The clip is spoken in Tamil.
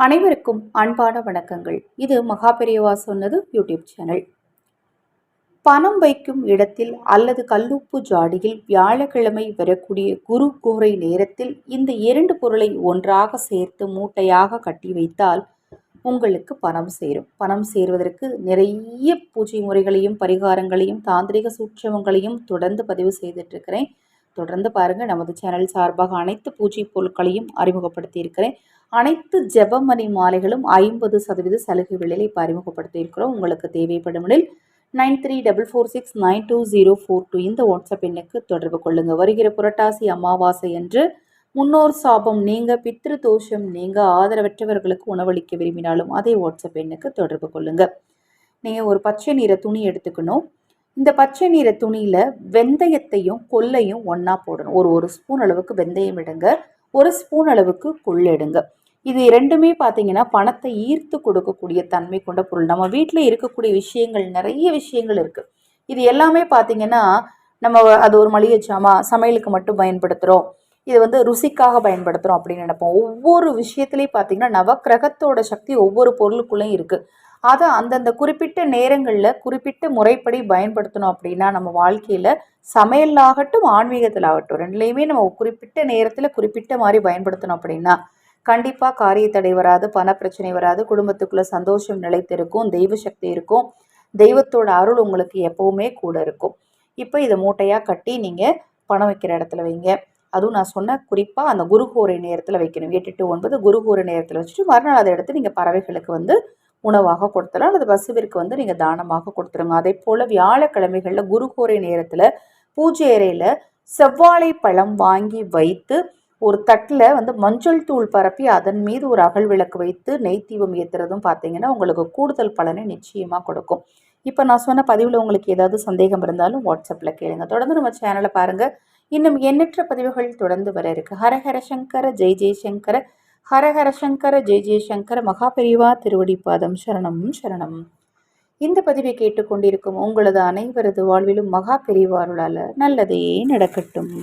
அனைவருக்கும் அன்பான வணக்கங்கள். இது மகாபெரியவா சொன்னது யூடியூப் சேனல். பணம் வைக்கும் இடத்தில் அல்லது கல்லுப்பு ஜாடியில் வியாழக்கிழமை வரக்கூடிய குரு கூரை நேரத்தில் இந்த இரண்டு பொருளை ஒன்றாக சேர்த்து மூட்டையாக கட்டி வைத்தால் உங்களுக்கு பணம் சேரும். பணம் சேருவதற்கு நிறைய பூஜை முறைகளையும் பரிகாரங்களையும் தாந்திரிக சூட்சமங்களையும் தொடர்ந்து பதிவு செய்துட்டு இருக்கிறேன். தொடர்ந்து பாருங்கள் நமது சேனல் சார்பாக அனைத்து பூஜை பொருட்களையும் அறிமுகப்படுத்தி இருக்கிறேன் அனைத்து ஜெபமணி மாலைகளும் ஐம்பது சதவீத சலுகை விலையில் இப்போ அறிமுகப்படுத்தியிருக்கிறோம். உங்களுக்கு தேவைப்படும் nine three double four six nine two zero four two இந்த வாட்ஸ்அப் எண்ணுக்கு தொடர்பு கொள்ளுங்கள் வருகிற புரட்டாசி அமாவாசை என்று முன்னோர் சாபம் நீங்கள் பித்ரு தோஷம் நீங்கள் ஆதரவற்றவர்களுக்கு உணவளிக்க விரும்பினாலும் அதே வாட்ஸ்அப் எண்ணுக்கு தொடர்பு கொள்ளுங்கள் நீங்கள் ஒரு பச்சை நிற துணி எடுத்துக்கணும். இந்த பச்சை நிற துணியில் வெந்தயத்தையும் கொல்லையும் ஒன்றா போடணும். ஒரு ஒரு ஸ்பூன் அளவுக்கு வெந்தயம் எடுங்க. ஒரு ஸ்பூன் அளவுக்கு கொள்ளெடுங்க இது ரெண்டுமே பார்த்தீங்கன்னா பணத்தை ஈர்த்து கொடுக்கக்கூடிய தன்மை கொண்ட பொருள். நம்ம வீட்டில் இருக்கக்கூடிய விஷயங்கள் நிறைய விஷயங்கள் இருக்குது இது எல்லாமே பார்த்தீங்கன்னா நம்ம அது ஒரு மளிகை சாமா சமையலுக்கு மட்டும் பயன்படுத்துகிறோம் இது வந்து ருசிக்காக பயன்படுத்துகிறோம் அப்படின்னு நினைப்போம். ஒவ்வொரு விஷயத்துலையும் பார்த்தீங்கன்னா நவக்கிரகத்தோட சக்தி ஒவ்வொரு பொருளுக்குள்ளேயும் இருக்குது அதை அந்தந்த குறிப்பிட்ட நேரங்களில் குறிப்பிட்ட முறைப்படி பயன்படுத்தணும் அப்படின்னா நம்ம வாழ்க்கையில் சமையலாகட்டும் ஆன்மீகத்தில் ஆகட்டும் ரெண்டுலேயுமே நம்ம குறிப்பிட்ட நேரத்தில் குறிப்பிட்ட மாதிரி பயன்படுத்தணும் அப்படின்னா கண்டிப்பாக காரிய தடை வராது பணப்பிரச்சனை வராது குடும்பத்துக்குள்ளே சந்தோஷம் நிலைத்திருக்கும் தெய்வ சக்தி இருக்கும் தெய்வத்தோட அருள் உங்களுக்கு எப்போவுமே கூட இருக்கும். இப்போ இதை மூட்டையாக கட்டி நீங்கள் பணம் வைக்கிற இடத்துல வைங்க. அதுவும் நான் சொன்ன குறிப்பாக அந்த குருகோரை நேரத்தில் வைக்கணும். எட்டு டு ஒன்பது குருகோரை நேரத்தில் வச்சுட்டு மறுநாள் அதை எடுத்து நீங்கள் பறவைகளுக்கு வந்து உணவாக கொடுத்தலாம். அல்லது பசுவிற்கு வந்து நீங்கள் தானமாக கொடுத்துருங்க. அதே போல் வியாழக்கிழமைகளில் குருகோரை நேரத்தில் பூஜை அறையில் செவ்வாழை பழம் வாங்கி வைத்து ஒரு தட்டில் வந்து மஞ்சள் தூள் பரப்பி அதன் மீது ஒரு அகல் விளக்கு வைத்து நெய் தீபம் ஏற்றுறதும் பார்த்தீங்கன்னா உங்களுக்கு கூடுதல் பலனை நிச்சயமாக கொடுக்கும். இப்போ நான் சொன்ன பதிவில் உங்களுக்கு ஏதாவது சந்தேகம் இருந்தாலும் வாட்ஸ்அப்பில் கேளுங்க. தொடர்ந்து நம்ம சேனலை பாருங்கள் இன்னும் எண்ணற்ற பதிவுகள் தொடர்ந்து வர இருக்கு. ஹரஹர சங்கர ஜெய் ஜெய்சங்கர ஹரஹர சங்கர ஜெய ஜெயசங்கர மகாபெரிவா திருவடிப்பாதம் சரணம் சரணம். இந்த பதிவை கேட்டுக்கொண்டிருக்கும் உங்களது அனைவரது வாழ்விலும் மகா பெரிவாருளால் நல்லதே நடக்கட்டும்.